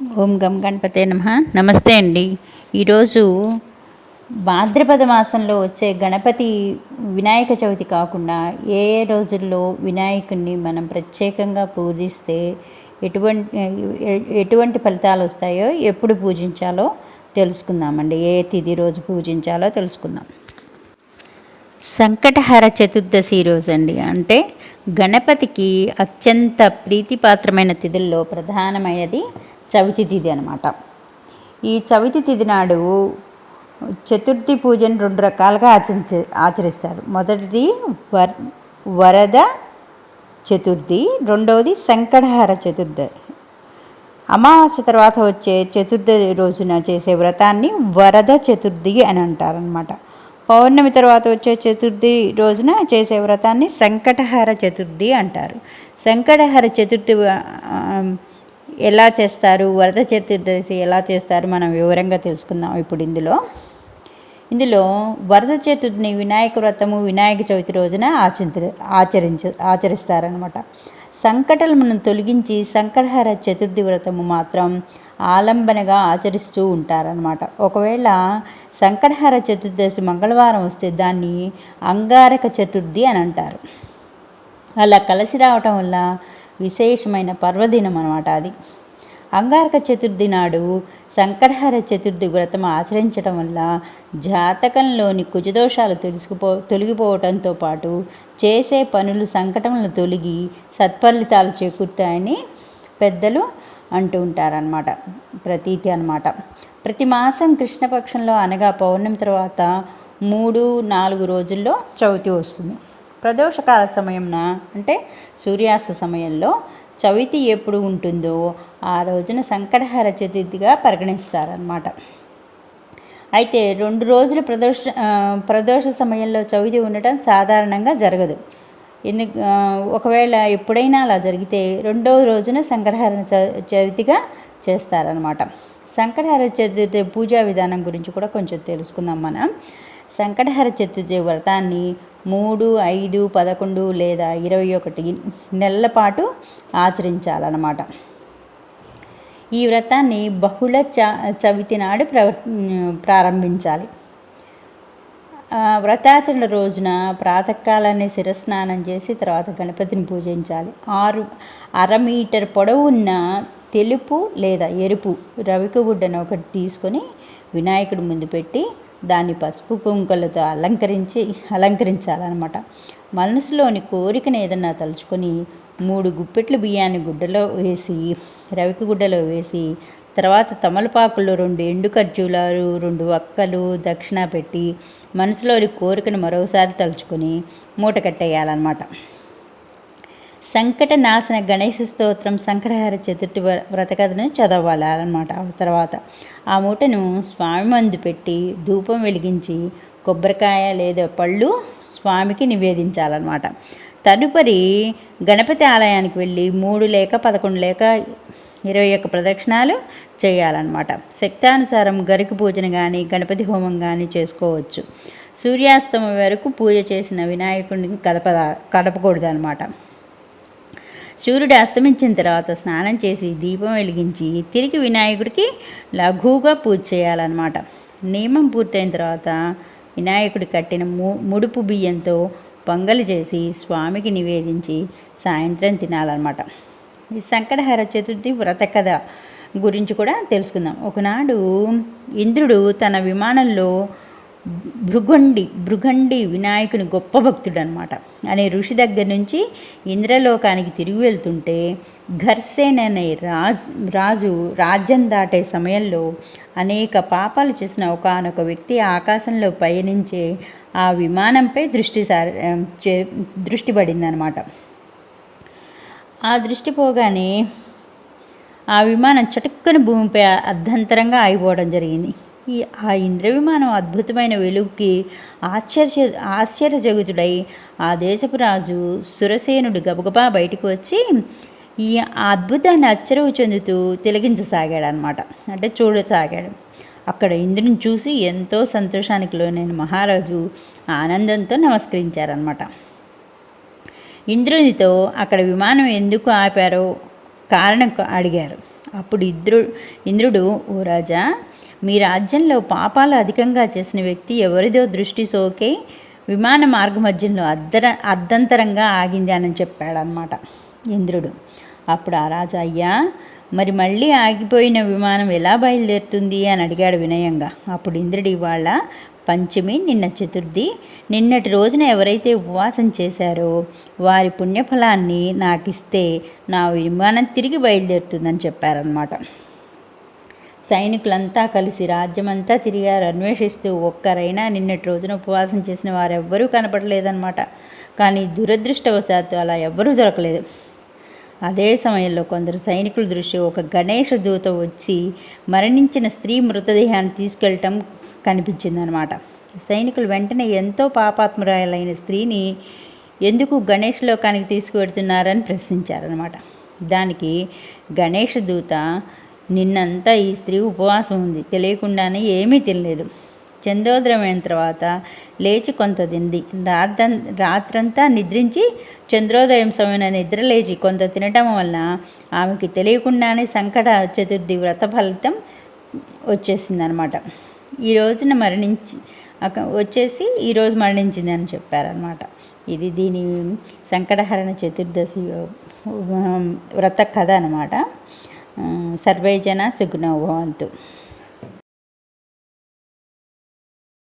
ఓం గం గణపతే నమ. నమస్తే అండి. ఈరోజు భాద్రపద మాసంలో వచ్చే గణపతి వినాయక చవితి కాకుండా ఏ ఏ రోజుల్లో వినాయకుడిని మనం ప్రత్యేకంగా పూజిస్తే ఎటువంటి ఎటువంటి ఫలితాలు వస్తాయో ఎప్పుడు పూజించాలో తెలుసుకుందామండి. ఏ తిథి రోజు పూజించాలో తెలుసుకుందాం. సంకటహర చతుర్దశి రోజు అండి. అంటే గణపతికి అత్యంత ప్రీతిపాత్రమైన తిథుల్లో ప్రధానమైనది చవితి తిథి అనమాట ఈ చవితి తిథి నాడు చతుర్థి పూజను రెండు రకాలుగా ఆచరించే ఆచరిస్తారు. మొదటిది వర్ వరద చతుర్థి రెండవది సంకటహర చతుర్థి. అమావాస్య తర్వాత వచ్చే చతుర్థి రోజున చేసే వ్రతాన్ని వరద చతుర్థి అని అంటారనమాట పౌర్ణమి తర్వాత వచ్చే చతుర్థి రోజున చేసే వ్రతాన్ని సంకటహార చతుర్థి అంటారు. సంకటహార చతుర్థి ఎలా చేస్తారు వరద చతుర్దశి ఎలా చేస్తారు మనం వివరంగా తెలుసుకుందాం ఇప్పుడు ఇందులో. ఇందులో వరద చతుర్థిని వినాయక వ్రతము వినాయక చవితి రోజున ఆచరించ ఆచరించ ఆచరిస్తారనమాట సంకటలను తొలగించి సంకటహర చతుర్థి వ్రతము మాత్రం ఆలంబనగా ఆచరిస్తూ ఉంటారనమాట ఒకవేళ సంకటహర చతుర్దశి మంగళవారం వస్తే దాన్ని అంగారక చతుర్థి అని అంటారు. అలా కలిసి రావటం వల్ల విశేషమైన పర్వదినం అనమాట అది. అంగారక చతుర్థి నాడు శంకరహర చతుర్థి వ్రతం ఆచరించడం వల్ల జాతకంలోని కుజదోషాలు తెలుసుకుపో తొలగిపోవటంతో పాటు చేసే పనులు సంకటములు తొలగి సత్ఫలితాలు చేకూరుతాయని పెద్దలు అంటూ ఉంటారనమాట ప్రతీతి అనమాట ప్రతి మాసం కృష్ణపక్షంలో అనగా పౌర్ణమి తర్వాత మూడు నాలుగు రోజుల్లో చవితి వస్తుంది. ప్రదోషకాల సమయంన అంటే సూర్యాస్త సమయంలో చవితి ఎప్పుడు ఉంటుందో ఆ రోజున సంకటహర చతుర్థిగా పరిగణిస్తారనమాట అయితే రెండు రోజులు ప్రదోష ప్రదోష సమయంలో చవితి ఉండటం సాధారణంగా జరగదు. ఎందుకు ఒకవేళ ఎప్పుడైనా అలా జరిగితే రెండో రోజున సంకటహర చ- చవితిగా చేస్తారనమాట సంకటహర చతుర్థి పూజా విధానం గురించి కూడా కొంచెం తెలుసుకుందాం మనం. సంకటహర చతుర్థి వ్రతాన్ని మూడు ఐదు పదకొండు లేదా ఇరవై ఒకటి నెలల పాటు ఆచరించాలన్నమాట. ఈ వ్రతాన్ని బహుళ చ చవితి నాడు ప్రవ ప్రారంభించాలి. వ్రతాచరణ రోజున ప్రాతకాలాన్ని శిరస్నానం చేసి తర్వాత గణపతిని పూజించాలి. ఆరు అర మీటర్ పొడవు ఉన్న తెలుపు లేదా ఎరుపు రవిక గుడ్డను ఒకటి తీసుకొని వినాయకుడి ముందు పెట్టి దాన్ని పసుపు కుంకులతో అలంకరించి అలంకరించాలన్నమాట. మనసులోని కోరికను ఏదన్నా తలుచుకొని మూడు గుప్పెట్లు బియ్యాన్ని గుడ్డలో వేసి రవిక గుడ్డలో వేసి తర్వాత తమలపాకుల్లో రెండు ఎండు ఖర్జూలాలు రెండు వక్కలు దక్షిణ పెట్టి మనసులోని కోరికను మరోసారి తలుచుకొని మూట కట్టేయాలన్నమాట. సంకట నాశన గణేశ స్తోత్రం సంకటహార చతుర్థి వ్ర- వ్రతకథను చదవాలి అనమాట తర్వాత ఆ మూటను స్వామి మందు పెట్టి ధూపం వెలిగించి కొబ్బరికాయ లేదా పళ్ళు స్వామికి నివేదించాలన్నమాట. తదుపరి గణపతి ఆలయానికి వెళ్ళి మూడు లేక పదకొండు లేక ఇరవై ఒక్క ప్రదక్షిణాలు చేయాలన్నమాట. శక్తానుసారం గరికి పూజను కానీ గణపతి హోమం కానీ చేసుకోవచ్చు. సూర్యాస్తమం వరకు పూజ చేసిన వినాయకుడిని కదప కదపకూడదు అనమాట సూర్యుడు అస్తమించిన తర్వాత స్నానం చేసి దీపం వెలిగించి తిరిగి వినాయకుడికి లఘువుగా పూజ చేయాలన్నమాట. నియమం పూర్తయిన తర్వాత వినాయకుడి కట్టిన ము ముడుపు బియ్యంతో పొంగలి చేసి స్వామికి నివేదించి సాయంత్రం తినాలన్నమాట. ఈ సంకటహర చతుర్థి వ్రత కథ గురించి కూడా తెలుసుకుందాం. ఒకనాడు ఇంద్రుడు తన విమానంలో భృగండి భృగండి వినాయకుని గొప్ప భక్తుడు అనమాట అనే ఋషి దగ్గర నుంచి ఇంద్రలోకానికి తిరిగి వెళ్తుంటే ఘర్సేన్ అనే రాజ్ రాజు రాజ్యం దాటే సమయంలో అనేక పాపాలు చేసిన ఒకనొక వ్యక్తి ఆకాశంలో పయనించే ఆ విమానంపై దృష్టి సారి చే- దృష్టి పడిందనమాట ఆ దృష్టి పోగానే ఆ విమానం చటుక్కన భూమిపై అర్ధంతరంగా ఆగిపోవడం జరిగింది. ఈ ఆ ఇంద్ర విమానం అద్భుతమైన వెలుగుకి ఆశ్చర్య ఆశ్చర్యజగుతుడై ఆ దేశపు రాజు సురసేనుడు గబగబా బయటకు వచ్చి ఈ ఆ అద్భుతాన్ని ఆశ్చర్యం చెందుతూ తిలగించసాగాడు అనమాట అంటే చూడసాగాడు. అక్కడ ఇంద్రుని చూసి ఎంతో సంతోషానికి లోనైన మహారాజు ఆనందంతో నమస్కరించారనమాట ఇంద్రునితో అక్కడ విమానం ఎందుకు ఆపారో కారణం అడిగారు. అప్పుడు ఇంద్రు ఇంద్రుడు ఓ రాజా మీ రాజ్యంలో పాపాలు అధికంగా చేసిన వ్యక్తి ఎవరిదో దృష్టి సోకే విమాన మార్గ మధ్యంలో అద్దర అర్ధంతరంగా ఆగింది అని చెప్పాడనమాట ఇంద్రుడు. అప్పుడు ఆ రాజు అయ్యా మరి మళ్ళీ ఆగిపోయిన విమానం ఎలా బయలుదేరుతుంది? అని అడిగాడు వినయంగా. అప్పుడు ఇంద్రుడి వాళ్ళ పంచమి నిన్న చతుర్థి నిన్నటి రోజున ఎవరైతే ఉపవాసం చేశారో వారి పుణ్యఫలాన్ని నాకు ఇస్తే నా విమానం తిరిగి బయలుదేరుతుందని చెప్పారనమాట సైనికులంతా కలిసి రాజ్యమంతా తిరిగారు. అన్వేషిస్తూ ఒక్కరైనా నిన్నటి రోజున ఉపవాసం చేసిన వారెవ్వరూ కనపడలేదన్నమాట. కానీ దురదృష్టవశాత్తు అలా ఎవ్వరూ దొరకలేదు. అదే సమయంలో కొందరు సైనికుల దృష్టి ఒక గణేష దూత వచ్చి మరణించిన స్త్రీ మృతదేహాన్ని తీసుకెళ్ళటం కనిపించిందనమాట సైనికులు వెంటనే ఎంతో పాపాత్మురాలైన స్త్రీని ఎందుకు గణేష్ లోకానికి తీసుకువెడుతున్నారని ప్రశ్నించారనమాట దానికి గణేష దూత నిన్నంతా ఈ స్త్రీ ఉపవాసం ఉంది. తెలియకుండానే ఏమీ తినలేదు. చంద్రోదయమైన అయిన తర్వాత లేచి కొంత తింది. రాత్రం రాత్రంతా నిద్రించి చంద్రోదయం సమయం నిద్ర లేచి కొంత తినటం వలన ఆమెకి తెలియకుండానే సంకట చతుర్థి వ్రత ఫలితం వచ్చేసిందనమాట. ఈ రోజున మరణించి వచ్చేసి ఈరోజు మరణించింది అని చెప్పారనమాట. ఇది దీని సంకటహరణ చతుర్దశి వ్రత కథ అనమాట. సర్వే జన సుఖనో